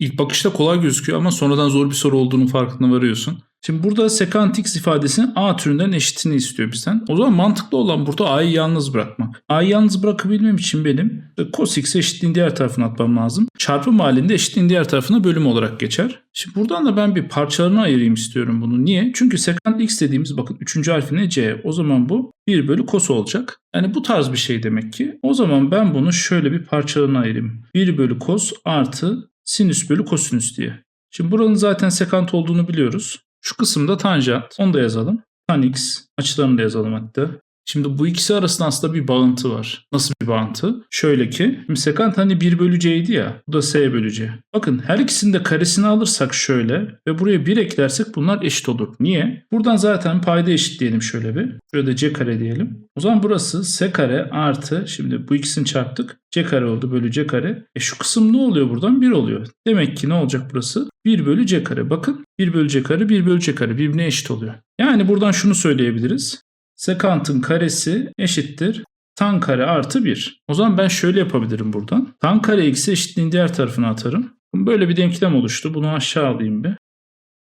İlk bakışta kolay gözüküyor ama sonradan zor bir soru olduğunu farkına varıyorsun. Şimdi burada secant x ifadesinin a türünden eşitini istiyor bizden. O zaman mantıklı olan burada a'yı yalnız bırakmak. A'yı yalnız bırakabilmem için benim cos x'e eşitliğin diğer tarafına atmam lazım. Çarpım halinde eşitliğin diğer tarafına bölüm olarak geçer. Şimdi buradan da ben bir parçalarına ayırayım istiyorum bunu. Niye? Çünkü secant x dediğimiz bakın 3. harfi ne c. O zaman bu 1 bölü cos olacak. Yani bu tarz bir şey demek ki. O zaman ben bunu şöyle bir parçalarına ayırayım. 1 bölü cos artı sinüs bölü kosinüs diye. Şimdi buranın zaten sekant olduğunu biliyoruz. Şu kısımda tanjant. Onu da yazalım. Tan x açılarını da yazalım hatta. Şimdi bu ikisi arasında aslında bir bağıntı var. Nasıl bir bağıntı? Şöyle ki sekant hani 1 bölü c'ydi ya. Bu da s bölü c. Bakın her ikisinin de karesini alırsak şöyle ve buraya 1 eklersek bunlar eşit olur. Niye? Buradan zaten payda eşit diyelim şöyle bir. Şurada c kare diyelim. O zaman burası s kare artı şimdi bu ikisini çarptık. c kare oldu bölü c kare. E şu kısım ne oluyor buradan? 1 oluyor. Demek ki ne olacak burası? 1 bölü c kare. Bakın 1 bölü c kare 1 bölü c kare birbirine eşit oluyor. Yani buradan şunu söyleyebiliriz. Sekantın karesi eşittir tan kare artı 1. O zaman ben şöyle yapabilirim buradan. Tan kare eksi eşitliğin diğer tarafına atarım. Böyle bir denklem oluştu. Bunu aşağı alayım bir.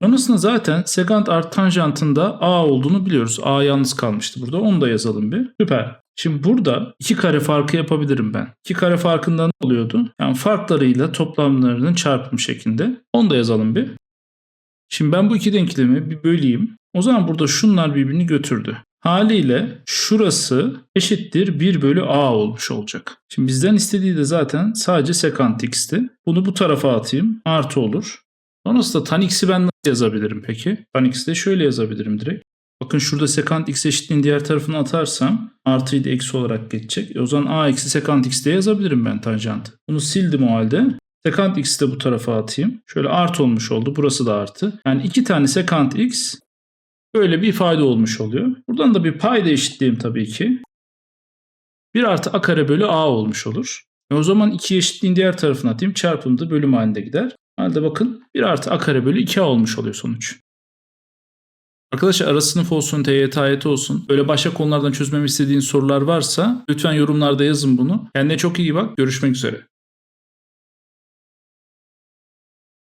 Sonrasında zaten sekant artı tanjantında a olduğunu biliyoruz. a yalnız kalmıştı burada. Onu da yazalım bir. Süper. Şimdi burada iki kare farkı yapabilirim ben. İki kare farkında ne oluyordu? Yani farklarıyla toplamlarının çarpımı şeklinde. Onu da yazalım bir. Şimdi ben bu iki denklemi bir böleyim. O zaman burada şunlar birbirini götürdü. Haliyle şurası eşittir 1 bölü a olmuş olacak. Şimdi bizden istediği de zaten sadece sekant x'ti. Bunu bu tarafa atayım. Artı olur. Sonrasında tan x'i ben nasıl yazabilirim peki? Tan x'i de şöyle yazabilirim direkt. Bakın şurada sekant x eşitliğin diğer tarafına atarsam artıyı da eksi olarak geçecek. E o zaman a eksi sekant x diye yazabilirim ben tanjantı. Bunu sildim o halde. Sekant x'i de bu tarafa atayım. Şöyle artı olmuş oldu. Burası da artı. Yani iki tane sekant x böyle bir ifade olmuş oluyor. Buradan da bir payda eşitleyeyim tabii ki. 1 artı a kare bölü a olmuş olur. E o zaman 2 eşitliğin diğer tarafına atayım. Çarpımda bölüm halinde gider. Halde bakın 1 artı a kare bölü 2a olmuş oluyor sonuç. Arkadaşlar ara sınıf olsun, TYT AYT olsun. Böyle başka konulardan çözmemi istediğin sorular varsa lütfen yorumlarda yazın bunu. Kendine çok iyi bak. Görüşmek üzere.